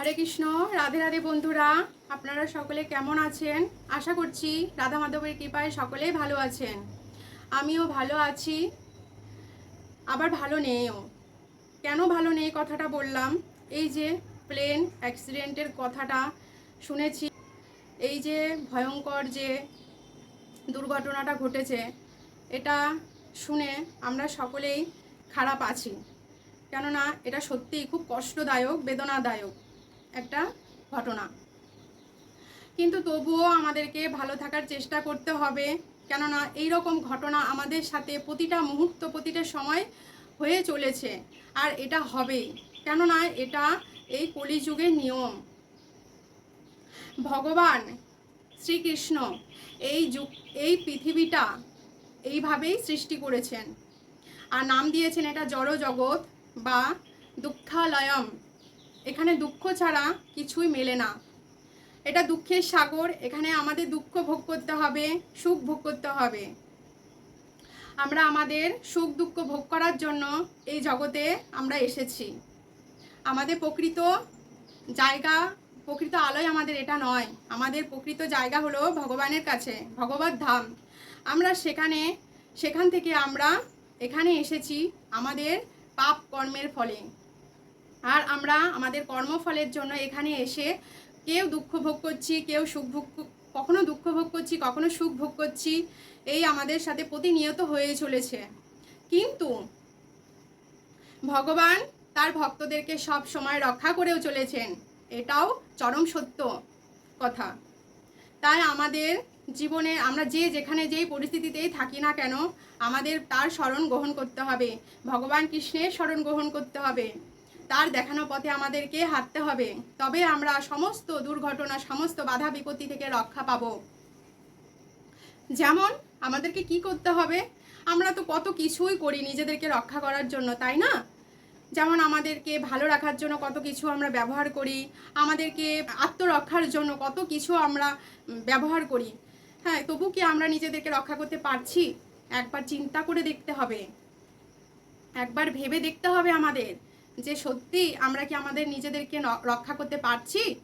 হরে কৃষ্ণ, রাধে রাধে বন্ধুরা, আপনারা সকলে কেমন আছেন? আশা করছি রাধা মাধবের কৃপায় সকলেই ভালো আছেন। আমিও ভালো আছি, আবার ভালো নেইও। কেন ভালো নেই কথাটা বললাম? এই যে প্লেন অ্যাক্সিডেন্টের কথাটা শুনেছি, এই যে ভয়ঙ্কর যে দুর্ঘটনাটা ঘটেছে, এটা শুনে আমরা সকলেই খারাপ আছি। কেননা এটা সত্যিই খুব কষ্টদায়ক, বেদনাদায়ক। একটা ঘটনা। কিন্তু তবুও আমাদেরকে ভালো থাকার চেষ্টা করতে হবে, কেননা এই রকম ঘটনা আমাদের সাথে প্রতিটা মুহূর্ত, প্রতিটা সময় হয়ে চলেছে, আর এটা হবেই। কেননা এটা এই কলিযুগের নিয়ম। ভগবান শ্রীকৃষ্ণ এই যুগ, এই পৃথিবীটা এইভাবেই সৃষ্টি করেছেন। আর নাম দিয়েছেন এটা জড় জগৎ বা দুঃখালয়ম। এখানে দুঃখ ছাড়া কিছুই মেলে না। এটা দুঃখের সাগর, এখানে আমাদের দুঃখ ভোগ করতে হবে, সুখ ভোগ করতে হবে। আমরা আমাদের সুখ দুঃখ ভোগ করার জন্য এই জগতে আমরা এসেছি। আমাদের প্রকৃত জায়গা, প্রকৃত আলোয় আমাদের এটা নয়। আমাদের প্রকৃত জায়গা হলো ভগবানের কাছে, ভগবত ধাম। আমরা সেখানে, সেখান থেকে আমরা এখানে এসেছি আমাদের পাপ কর্মের ফলে। আর আমরা আমাদের কর্মফলের জন্য এখানে এসে কেউ দুঃখ ভোগ করছি, কেউ সুখ ভোগ কখনো দুঃখ ভোগ করছি, কখনো সুখ ভোগ করছি, এই আমাদের সাথে প্রতিনিয়ত হয়ে চলেছে। কিন্তু ভগবান তার ভক্তদেরকে সব সময় রক্ষা করেও চলেছেন, এটাও চরম সত্য কথা। তাই আমাদের জীবনে আমরা যে যেখানে যেই পরিস্থিতিতেই থাকি না কেন, আমাদের তার স্মরণ গ্রহণ করতে হবে, ভগবান কৃষ্ণের স্মরণ গ্রহণ করতে হবে। তার দেখানো পথে আমাদেরকে হাঁটতে হবে। তবে আমরা সমস্ত দুর্ঘটনা, সমস্ত বাধা বিপত্তি থেকে রক্ষা পাব। যেমন, আমাদেরকে কি করতে হবে? আমরা তো কত কিছুই করি নিজেদেরকে রক্ষা করার জন্য, তাই না? যেমন, আমাদেরকে ভালো রাখার জন্য কত কিছু আমরা ব্যবহার করি, আমাদেরকে আত্মরক্ষার জন্য কত কিছু আমরা ব্যবহার করি। হ্যাঁ তবু কি আমরা নিজেদেরকে রক্ষা করতে পারছি? একবার চিন্তা করে দেখতে হবে। একবার ভেবে দেখতে হবে আমাদের। যে সত্যি আমরা কি আমাদের নিজেদেরকে রক্ষা করতে পারছি?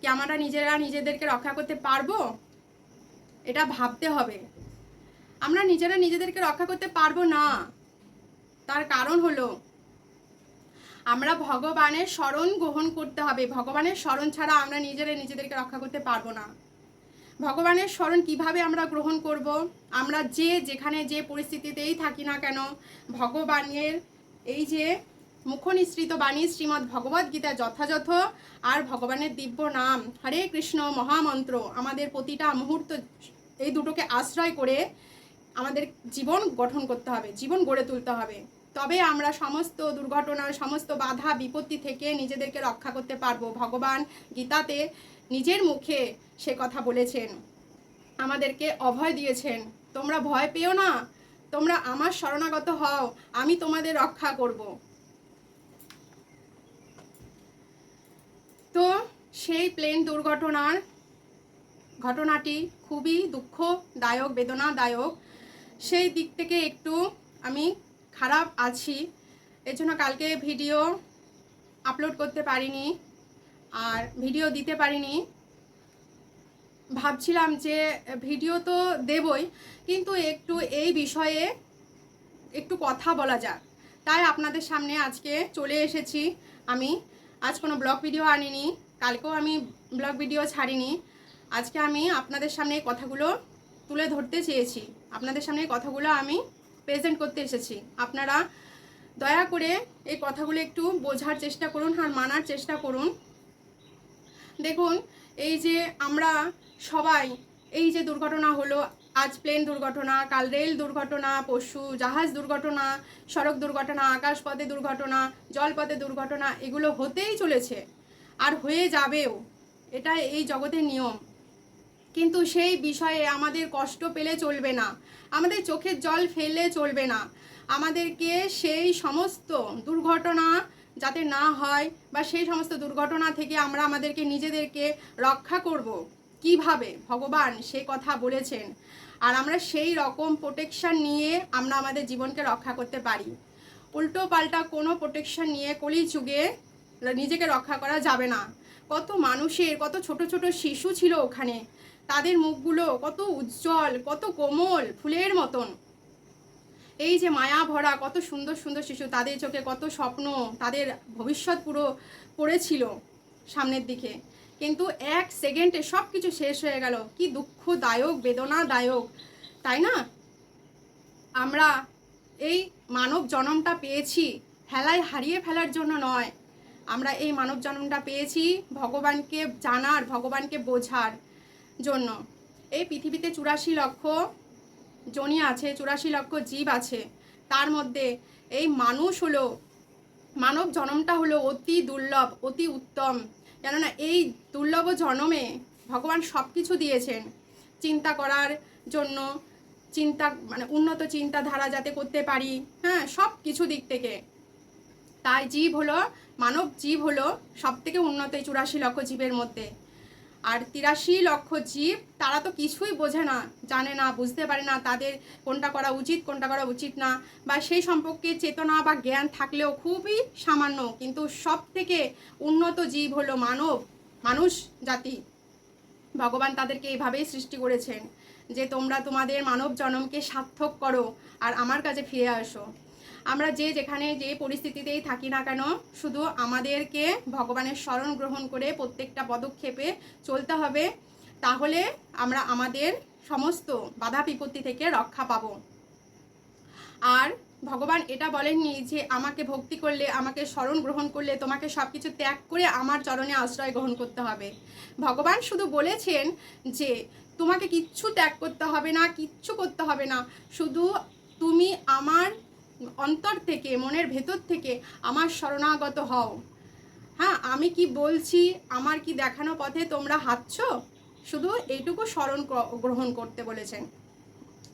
কি আমরা নিজেরা নিজেদেরকে রক্ষা করতে পারব? এটা ভাবতে হবে। আমরা নিজেরা নিজেদেরকে রক্ষা করতে পারব না। তার কারণ হলো, আমরা ভগবানের স্মরণ গ্রহণ করতে হবে। ভগবানের স্মরণ ছাড়া আমরা নিজেরা নিজেদেরকে রক্ষা করতে পারব না। ভগবানের স্মরণ কীভাবে আমরা গ্রহণ করব? আমরা যে যেখানে যে পরিস্থিতিতেই থাকি না কেন, ভগবানের এই যে মুখনিসৃত বাণী শ্রীমদ্ ভগবদ গীতা যথাযথ আর ভগবানের দিব্য নাম। হরে কৃষ্ণ, মহামন্ত্র, আমাদের প্রতিটা মুহূর্ত এই দুটোকে আশ্রয় করে আমাদের জীবন গঠন করতে হবে, জীবন গড়ে তুলতে হবে। তবে আমরা সমস্ত দুর্ঘটনা, সমস্ত বাধা, বিপত্তি থেকে নিজেদেরকে রক্ষা করতে পারব। ভগবান গীতাতে নিজের মুখে সে কথা বলেছেন। আমাদেরকে অভয় দিয়েছেন। তোমরা ভয় পেও না। তোমরা আমার শরণাগত হও। আমি তোমাদের রক্ষা করব। তো সেই প্লেন দুর্ঘটনার ঘটনাটি খুবই দুঃখদায়ক, বেদনাদায়ক। সেই দিক থেকে একটু আমি খারাপ আছি। এর জন্য কালকে ভিডিও আপলোড করতে পারিনি আর ভিডিও দিতে পারিনি। ভাবছিলাম যে ভিডিও তো দেবই, কিন্তু একটু এই বিষয়ে একটু কথা বলা যাক। তাই আপনাদের সামনে আজকে চলে এসেছি আমি। আজ কোনো ব্লগ ভিডিও আনিনি, কালকেও আমি ব্লগ ভিডিও ছাড়িনি। আজকে আমি আপনাদের সামনে এই কথাগুলো তুলে ধরতে চেয়েছি। আপনাদের সামনে এই কথাগুলো আমি প্রেজেন্ট করতে এসেছি। আপনারা দয়া করে এই কথাগুলো একটু বোঝার চেষ্টা করুন আর মানার চেষ্টা করুন। দেখুন, এই যে আমরা সবাই, এই যে দুর্ঘটনা হলো আজ প্লেন দুর্ঘটনা, কাল রেল দুর্ঘটনা, পশু জাহাজ দুর্ঘটনা, সড়ক দুর্ঘটনা, আকাশপথে দুর্ঘটনা, জলপথে দুর্ঘটনা, এগুলো হতেই চলেছে আর হয়ে যাবেও। এটা এই জগতের নিয়ম। কিন্তু সেই বিষয়ে আমাদের কষ্ট পেলে চলবে না। আমাদের চোখের জল ফেললে চলবে না। আমাদেরকে সেই সমস্ত দুর্ঘটনা যাতে না হয় বা সেই সমস্ত দুর্ঘটনা থেকে আমরা আমাদেরকে নিজেদেরকে রক্ষা করব। কীভাবে ভগবান সে কথা বলেছেন? আর আমরা সেই রকম প্রোটেকশন নিয়ে আমরা আমাদের জীবনকে রক্ষা করতে পারি। উল্টো পাল্টা কোনো প্রোটেকশন নিয়ে কলি যুগে নিজেকে রক্ষা করা যাবে না। কত মানুষের, কত ছোট ছোট শিশু ছিল ওখানে। তাদের মুখগুলো কত উজ্জ্বল, কত কোমল ফুলের মতন। এই যে মায়া ভরা, কত সুন্দর সুন্দর শিশু, তাদের চোখে কত স্বপ্ন, তাদের ভবিষ্যৎ পুরো পড়েছিল সামনের দিকে। কিন্তু এক সেকেন্ডে সব কিছু শেষ হয়ে গেল। কি দুঃখদায়ক, বেদনাদায়ক, তাই না? আমরা এই মানব জন্মটা পেয়েছি হেলায় হারিয়ে ফেলার জন্য নয়। আমরা এই মানব জন্মটা পেয়েছি ভগবানকে জানার, ভগবানকে বোঝার জন্য। এই পৃথিবীতে চুরাশি লক্ষ জনি আছে, চুরাশি লক্ষ জীব আছে। তার মধ্যে এই মানুষ হলো, মানব জন্মটা হলো অতি দুর্লভ, অতি উত্তম। কেননা এই দুর্লভ জনমে ভগবান সব কিছু দিয়েছেন। চিন্তা করার জন্য চিন্তা মানে উন্নত চিন্তাধারা যাতে করতে পারি হ্যাঁ সব কিছু দিক থেকে। তাই জীব হলো, মানব জীব হলো সব থেকে উন্নত চুরাশি লক্ষ জীবের মধ্যে। আর তিরাশি লক্ষ জীব, তারা তো কিছুই বোঝে না, জানে না, বুঝতে পারে না তাদের কোনটা করা উচিত, কোনটা করা উচিত না। বা সেই সম্পর্কে চেতনা বা জ্ঞান থাকলেও খুবই সামান্য, কিন্তু সব থেকে উন্নত জীব হলো মানব, মানুষ, জাতি। ভগবান তাদেরকে এইভাবেই সৃষ্টি করেছেন যে তোমরা তোমাদের মানব জন্মকে সার্থক করো আর আমার কাছে ফিরে আসো। আমরা যে যেখানে যে পরিস্থিতিতেই থাকি না কেন, শুধু আমাদেরকে ভগবানের স্মরণ গ্রহণ করে প্রত্যেকটা পদক্ষেপে চলতে হবে। তাহলে আমরা আমাদের সমস্ত বাধা বিপত্তি থেকে রক্ষা পাবো। আর ভগবান এটা বলেননি যে, আমাকে ভক্তি করলে, আমাকে স্মরণ গ্রহণ করলে, তোমাকে সব কিছু ত্যাগ করে আমার চরণে আশ্রয় গ্রহণ করতে হবে। ভগবান শুধু বলেছেন যে, তোমাকে কিচ্ছু ত্যাগ করতে হবে না, কিচ্ছু করতে হবে না। শুধু তুমি আমার অন্তর থেকে, মনের ভেতর থেকে আমার শরণাগত হও। হ্যাঁ আমি কি বলছি? আমার কি দেখানো পথে তোমরা হাঁটছ? শুধু এইটুকু স্মরণ গ্রহণ করতে বলেছেন।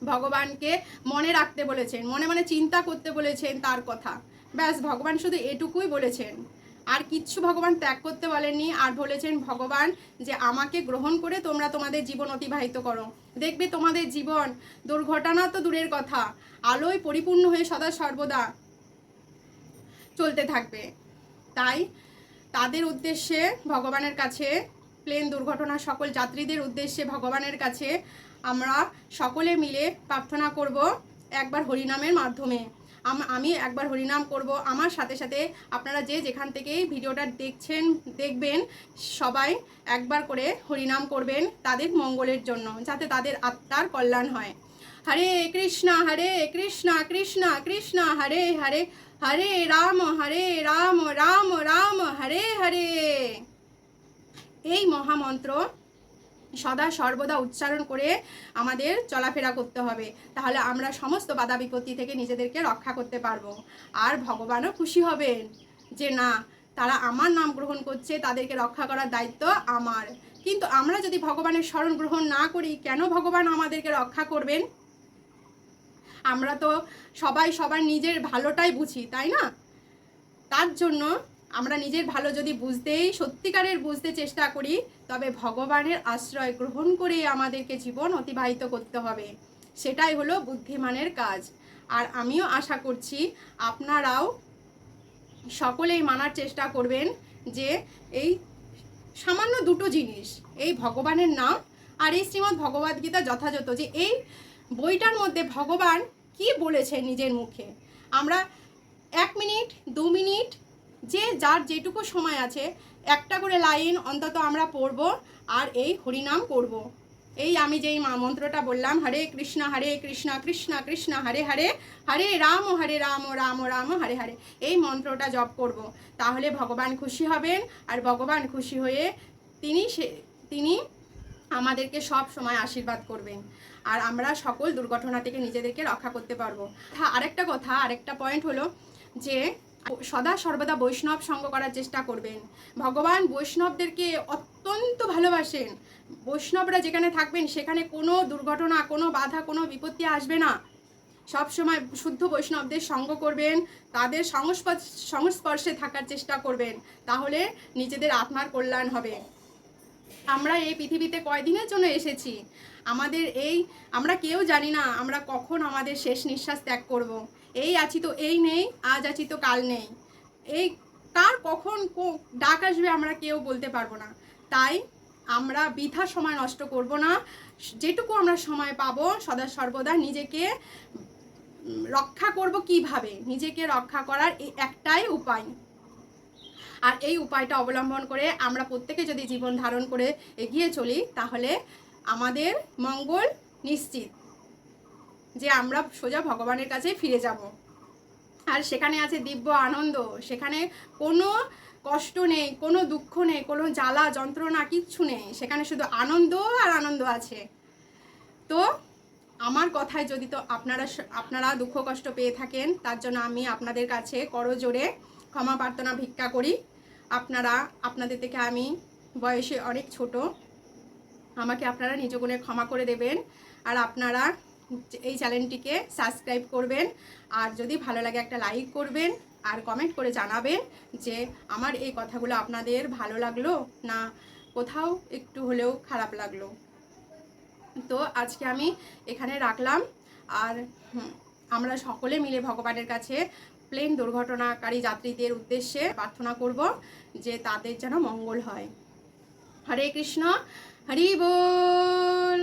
ভগবানকে মনে রাখতে বলেছেন, মনে মনে চিন্তা করতে বলেছেন তার কথা। ব্যাস, ভগবান শুধু এটুকুই বলেছেন। আর কিচ্ছু ভগবান ত্যাগ করতে বলেননি। আর বলেছেন, ভগবান, যে আমাকে গ্রহণ করে তোমরা তোমাদের জীবন অতিবাহিত করো। দেখবে তোমাদের জীবন দুর্ঘটনা তো দূরের কথা। আলোয় পরিপূর্ণ হয়ে সদা সর্বদা চলতে থাকবে। তাই তাদের উদ্দেশ্যে ভগবানের কাছে প্লেন দুর্ঘটনা, সকল যাত্রীদের উদ্দেশ্যে ভগবানের কাছে আমরা সকলে মিলে প্রার্থনা করব একবার হরিনামের মাধ্যমে। আম- একবার হরিনাম করব। আমার সাথে সাথে আপনারা যে যেখান থেকে ভিডিওটা দেখছেন, দেখবেন, সবাই একবার করে হরিনাম করবেন তাদের মঙ্গলের জন্য, যাতে তাদের আত্মার কল্যাণ হয়। হরে কৃষ্ণ হরে কৃষ্ণ কৃষ্ণ কৃষ্ণ, হরে হরে হরে রাম হরে রাম রাম রাম, হরে হরে। এই মহামন্ত্র সদা সর্বদা উচ্চারণ করে আমাদের চলাফেরা করতে হবে। তাহলে আমরা সমস্ত বাধা বিপত্তি থেকে নিজেদেরকে রক্ষা করতে পারব। আর ভগবানও খুশি হবেন যে না, তারা আমার নাম গ্রহণ করছে, তাদেরকে রক্ষা করার দায়িত্ব আমার। কিন্তু আমরা যদি ভগবানের স্মরণ গ্রহণ না করি, কেন ভগবান আমাদেরকে রক্ষা করবেন? আমরা তো সবাই সবার নিজের ভালোটাই বুঝি, তাই না? তার জন্য আমরা নিজের ভালো যদি বুঝতেই, সত্যিকারের বুঝতে চেষ্টা করি, তবে ভগবানের আশ্রয় গ্রহণ করে আমাদেরকে জীবন অতিবাহিত করতে হবে। সেটাই হলো বুদ্ধিমানের কাজ। আর আমিও আশা করছি আপনারাও সকলেই মানার চেষ্টা করবেন যে এই সামান্য দুটো জিনিস, এই ভগবানের নাম আর এই শ্রীমদ্ ভগবদ্গীতা যথাযথ যে এই বইটার মধ্যে ভগবান কি বলেছে নিজের মুখে। আমরা এক মিনিট, দু মিনিট যে যার যেটুকু সময় আছে, একটা করে লাইন অন্তত আমরা পড়ব আর এই হরিনাম করব। এই আমি যেই মা মন্ত্রটা বললাম, হরে কৃষ্ণ হরে কৃষ্ণ কৃষ্ণ কৃষ্ণ, হরে হরে হরে রাম হরে রাম রাম রাম, হরে হরে এই মন্ত্রটা জপ করব। তাহলে ভগবান খুশি হবেন আর ভগবান খুশি হয়ে তিনি সে, তিনি আমাদেরকে সব সময় আশীর্বাদ করবেন আর আমরা সকল দুর্ঘটনা থেকে নিজেদেরকে রক্ষা করতে পারব আরেকটা কথা, আরেকটা পয়েন্ট হলো যে সদা সর্বদা বৈষ্ণব সঙ্গ করার চেষ্টা করবেন। ভগবান বৈষ্ণবদেরকে অত্যন্ত ভালোবাসেন। বৈষ্ণবরা যেখানে থাকবেন, সেখানে কোনো দুর্ঘটনা, কোনো বাধা, কোনো বিপত্তি আসবে না। সব সময় শুদ্ধ বৈষ্ণবদের সঙ্গ করবেন, তাদের সংস্পর্শ, সংস্পর্শে থাকার চেষ্টা করবেন, তাহলে নিজেদের আত্মার কল্যাণ হবে। আমরা এই পৃথিবীতে কয়দিনের জন্য এসেছি? আমাদের এই, আমরা কেউ জানি না, আমরা কখন আমাদের শেষ নিঃশ্বাস ত্যাগ করব। এই আছি তো, এই নেই, আজ আছি তো, কাল নেই। এই কার কখন ডাক আসবে আমরা কেউ বলতে পারব না। তাই আমরা বৃথা সময় নষ্ট করব না। যেটুকু আমরা সময় পাবো, সদা সর্বদা নিজেকে রক্ষা করব কীভাবে? নিজেকে রক্ষা করার এই একটাই উপায়। আর এই উপায়টা অবলম্বন করে আমরা প্রত্যেকে যদি জীবন ধারণ করে এগিয়ে চলি, তাহলে আমাদের মঙ্গল নিশ্চিত। যে আমরা সোজা ভগবানের কাছে ফিরে যাব। আর সেখানে আছে দিব্য আনন্দ। সেখানে কোনো কষ্ট নেই, কোনো দুঃখ নেই, কোনো জ্বালা, যন্ত্রণা, কিচ্ছু নেই। সেখানে শুধু আনন্দ আর আনন্দ আছে। তো আমার কথায় যদি তো আপনারা আপনারা দুঃখ, কষ্ট পেয়ে থাকেন, তার জন্য আমি আপনাদের কাছে করজোরে ক্ষমা প্রার্থনা, ভিক্ষা করি। আপনারা, আপনাদের থেকে আমি বয়সে অনেক ছোট। আমাকে আপনারা নিজ গুণে ক্ষমা করে দেবেন। আর আপনারা এই চ্যানেলটিকে সাবস্ক্রাইব করবেন। আর যদি ভালো লাগে একটা লাইক করবেন, আর কমেন্ট করে জানাবেন যে আমার এই কথাগুলো আপনাদের ভালো লাগল না কোথাও একটু হলেও খারাপ লাগল। তো আজকে আমি এখানে রাখলাম। আর আমরা সকলে মিলে ভগবানের কাছে প্লেন দুর্ঘটনাকারী যাত্রীদের উদ্দেশ্যে প্রার্থনা করব যে তাদের যেন মঙ্গল হয়। হরে কৃষ্ণ, হরি বল।